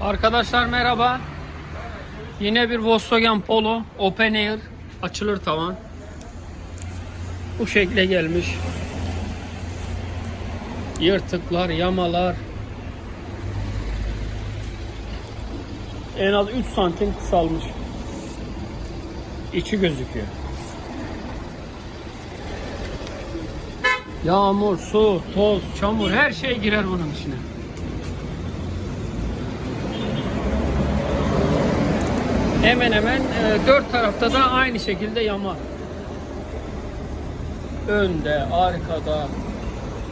Arkadaşlar merhaba. Yine bir Volkswagen Polo Open Air açılır tavan. Bu şekle gelmiş. Yırtıklar, yamalar. En az 3 santim kısalmış. İçi gözüküyor. Yağmur, su, toz, çamur her şey girer bunun içine. Hemen hemen e, dört tarafta da aynı şekilde yama. Önde, arkada,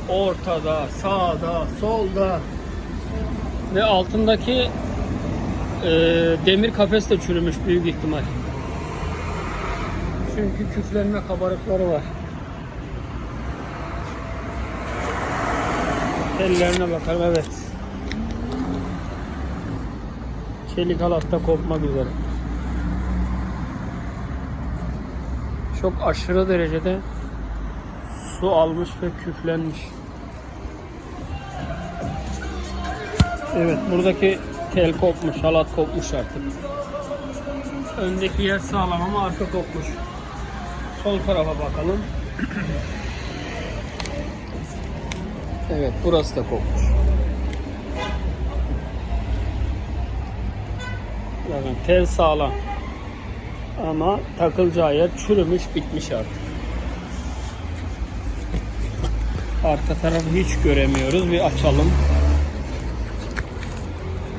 ortada, sağda, solda ve altındaki e, demir kafes de çürümüş büyük ihtimal. Çünkü küflenme kabarıkları var. Ellerine bakalım evet. Çelik halatta kopmak üzere. Çok aşırı derecede su almış ve küflenmiş. Evet buradaki tel kopmuş, halat kopmuş artık. Öndeki yer sağlam ama arka kopmuş. Sol tarafa bakalım. Evet burası da kopmuş. Bakın tel sağlam. Ama takılacağı yer çürümüş bitmiş artık. Arka tarafı hiç göremiyoruz. Bir açalım.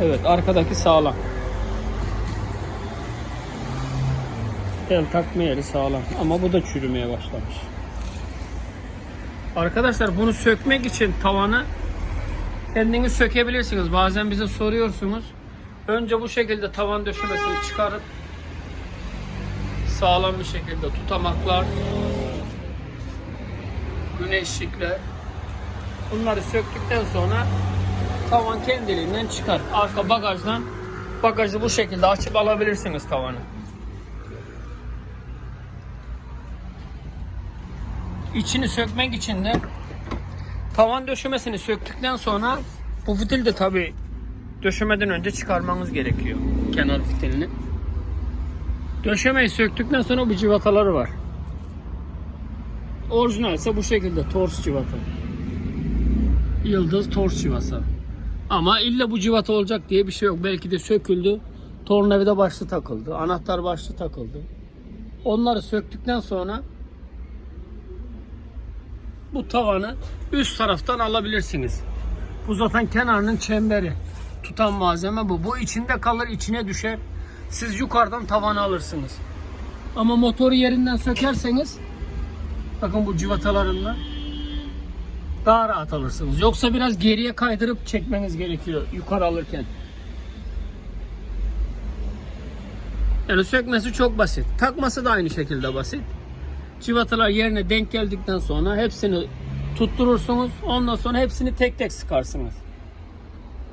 Evet arkadaki sağlam. Tel takma yeri sağlam. Ama bu da çürümeye başlamış. Arkadaşlar bunu sökmek için tavanı kendiniz sökebilirsiniz. Bazen bize soruyorsunuz. Önce bu şekilde tavan döşemesini çıkarıp sağlam bir şekilde tutamaklar, güneşlikler bunları söktükten sonra tavan kendiliğinden çıkar. Arka bagajdan bagajı bu şekilde açıp alabilirsiniz tavanı. İçini sökmek için de tavan döşemesini söktükten sonra bu fitil de tabi döşemeden önce çıkarmanız gerekiyor. Kenar fitilini. Döşemeyi söktükten sonra bu civataları var. Orijinal ise bu şekilde tors civata. Yıldız tors civası. Ama illa bu civata olacak diye bir şey yok. Belki de söküldü. Tornavida başlı takıldı. Anahtar başlı takıldı. Onları söktükten sonra bu tavanı üst taraftan alabilirsiniz. Bu zaten kenarının çemberi. Tutan malzeme bu. Bu içinde kalır, içine düşer. Siz yukarıdan tavanı alırsınız. Ama motoru yerinden sökerseniz bakın bu civatalarında daha rahat alırsınız. Yoksa biraz geriye kaydırıp çekmeniz gerekiyor yukarı alırken. Yani sökmesi çok basit. Takması da aynı şekilde basit. Civatalar yerine denk geldikten sonra hepsini tutturursunuz. Ondan sonra hepsini tek tek sıkarsınız.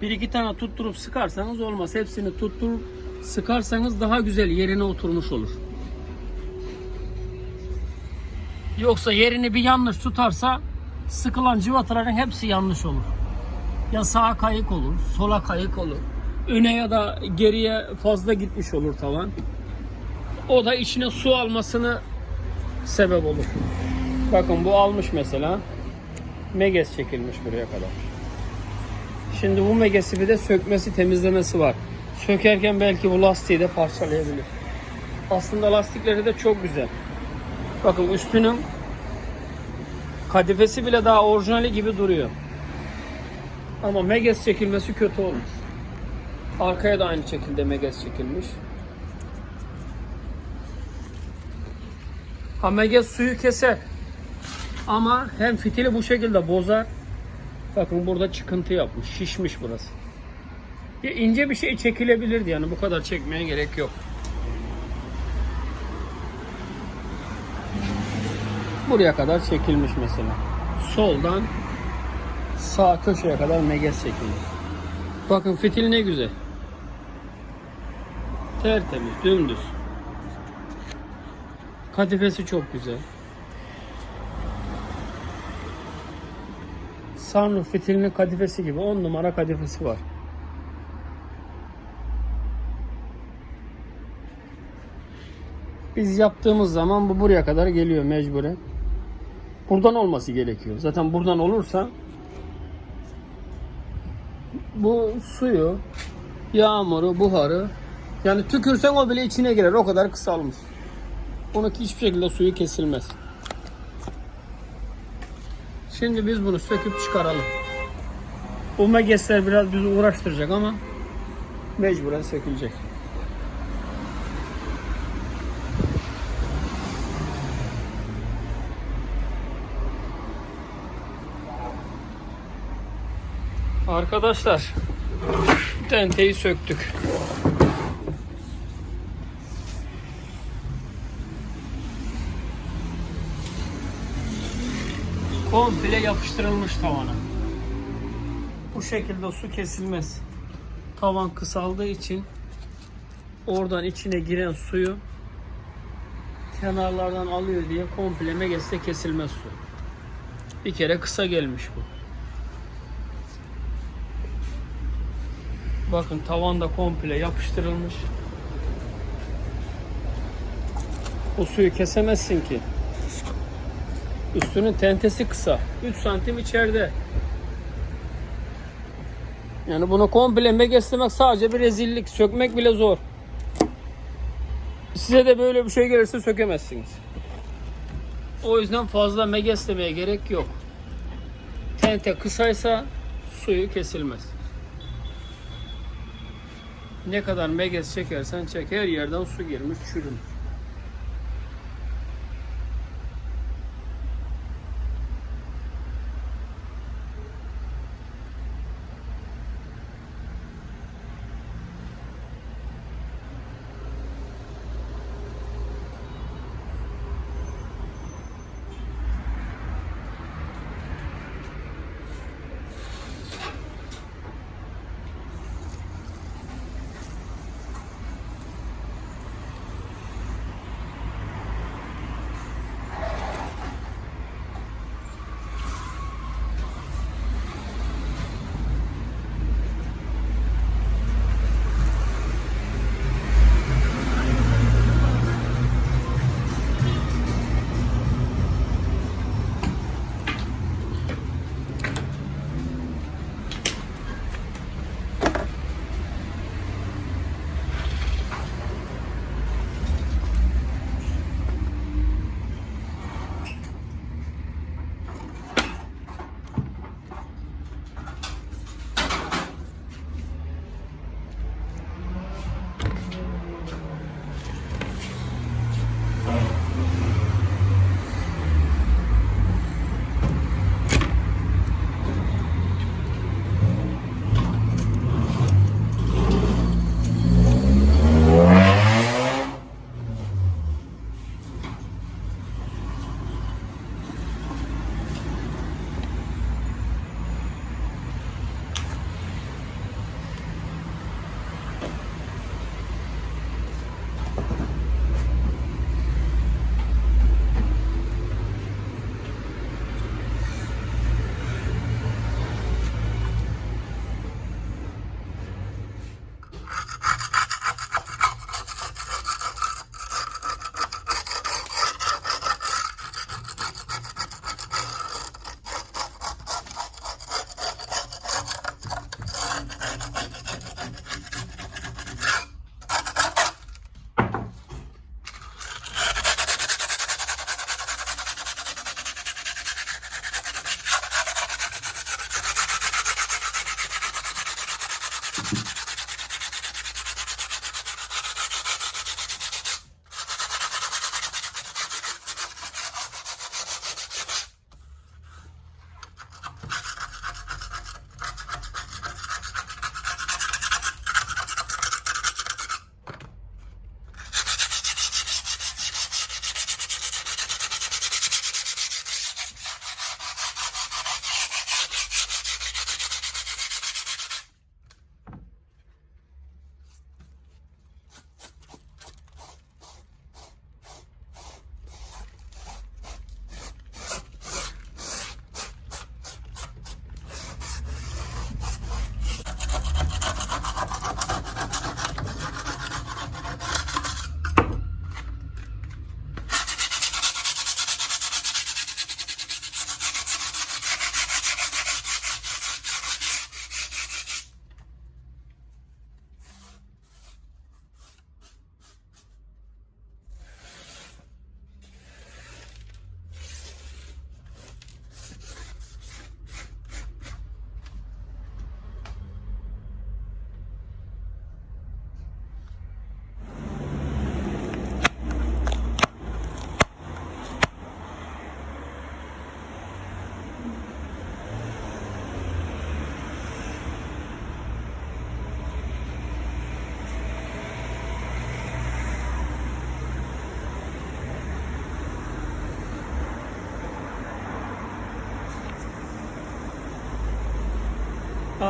Bir iki tane tutturup sıkarsanız olmaz. Hepsini tutturup sıkarsanız daha güzel yerine oturmuş olur. Yoksa yerini bir yanlış tutarsa sıkılan civataların hepsi yanlış olur. Ya sağa kayık olur, sola kayık olur. Öne ya da geriye fazla gitmiş olur tavan. O da içine su almasını sebep olur. Bakın bu almış mesela. Meges çekilmiş buraya kadar. Şimdi bu megesi bir de sökmesi temizlemesi var. Sökerken belki bu lastiği de parçalayabilir. Aslında lastikleri de çok güzel. Bakın üstünün kadifesi bile daha orijinali gibi duruyor. Ama meges çekilmesi kötü olmuş. Arkaya da aynı şekilde meges çekilmiş. Hamege suyu keser. Ama hem fitili bu şekilde bozar. Bakın burada çıkıntı yapmış. Şişmiş burası. Ya ince bir şey çekilebilirdi yani bu kadar çekmeye gerek yok. Buraya kadar çekilmiş mesela. Soldan sağ köşeye kadar meges çekilmiş. Bakın fitil ne güzel. Tertemiz, dümdüz. Kadifesi çok güzel. Sunroof fitilinin kadifesi gibi 10 numara kadifesi var. Biz yaptığımız zaman bu buraya kadar geliyor mecburen. Buradan olması gerekiyor. Zaten buradan olursa bu suyu, yağmuru, buharı yani tükürsen o bile içine girer. O kadar kısalmış. Bunun hiçbir şekilde suyu kesilmez. Şimdi biz bunu söküp çıkaralım. Bu megesler biraz bizi uğraştıracak ama mecburen sökülecek. Arkadaşlar tenteyi söktük. Komple yapıştırılmış tavana. Bu şekilde su kesilmez. Tavan kısaldığı için oradan içine giren suyu kenarlardan alıyor diye komple megeste kesilmez su. Bir kere kısa gelmiş bu. Bakın tavan da komple yapıştırılmış. O suyu kesemezsin ki. Üstünün tentesi kısa. 3 santim içeride. Yani bunu komple megeslemek sadece bir rezillik. Sökmek bile zor. Size de böyle bir şey gelirse sökemezsiniz. O yüzden fazla megeslemeye gerek yok. Tente kısaysa suyu kesilmez. Ne kadar meges çekersen çek her yerden su girmiş çürümüş.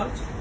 Aç.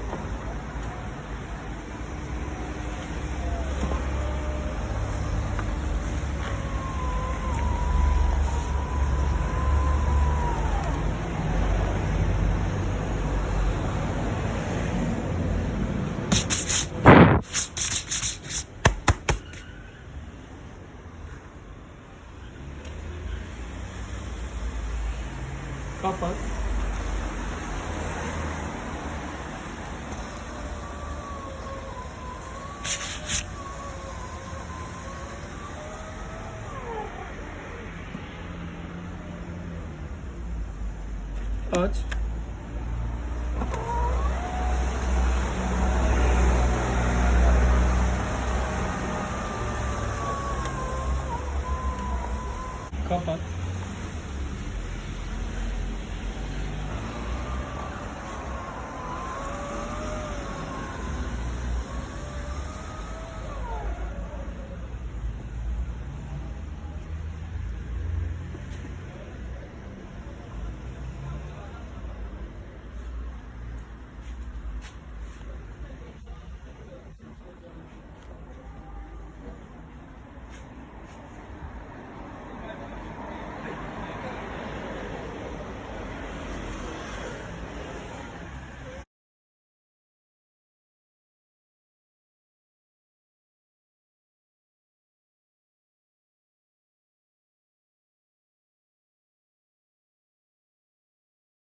Aç.